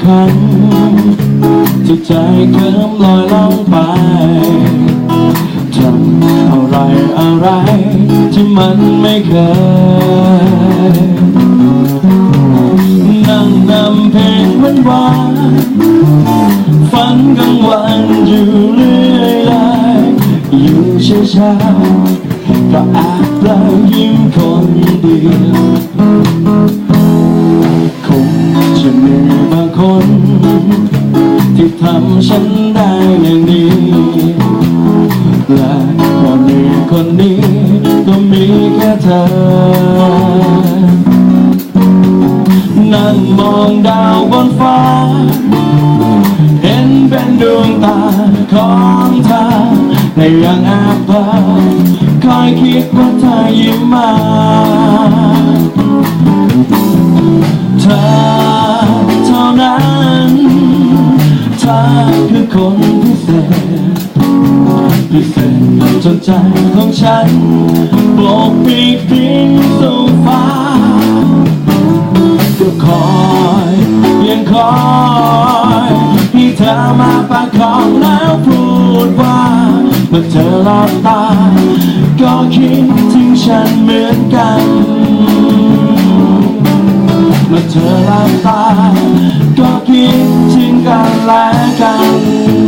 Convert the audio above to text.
เคลิ้มลอยล่องไปทำอะไรอะไร ที่มันไม่เคย นั่งนำเพลงวานวานๆฝันกลางวันอยู่เรื่อยเลยอยู่เช้าๆก็แอบเปล่ายิ้มคนเดียว ทำฉันได้อย่างนี้และคนนี้คนนี้ก็มีแค่เธอ นั่งมองดาวบนฟ้า เห็นเป็นดวงตาของเธอแต่ยังแอบเพ้อคอยคิดว่าเธอยิ้มมา คือคนพิเศษ พิเศษจนใจของฉันโบกปีกบินสู่ฟ้าก็คอยยังคอยให้เธอมาประคองแล้วพูดว่าเมื่อเธอหลับตา ก็คิดถึงฉัน เธอหลับตาก็คิดถึงกันและกัน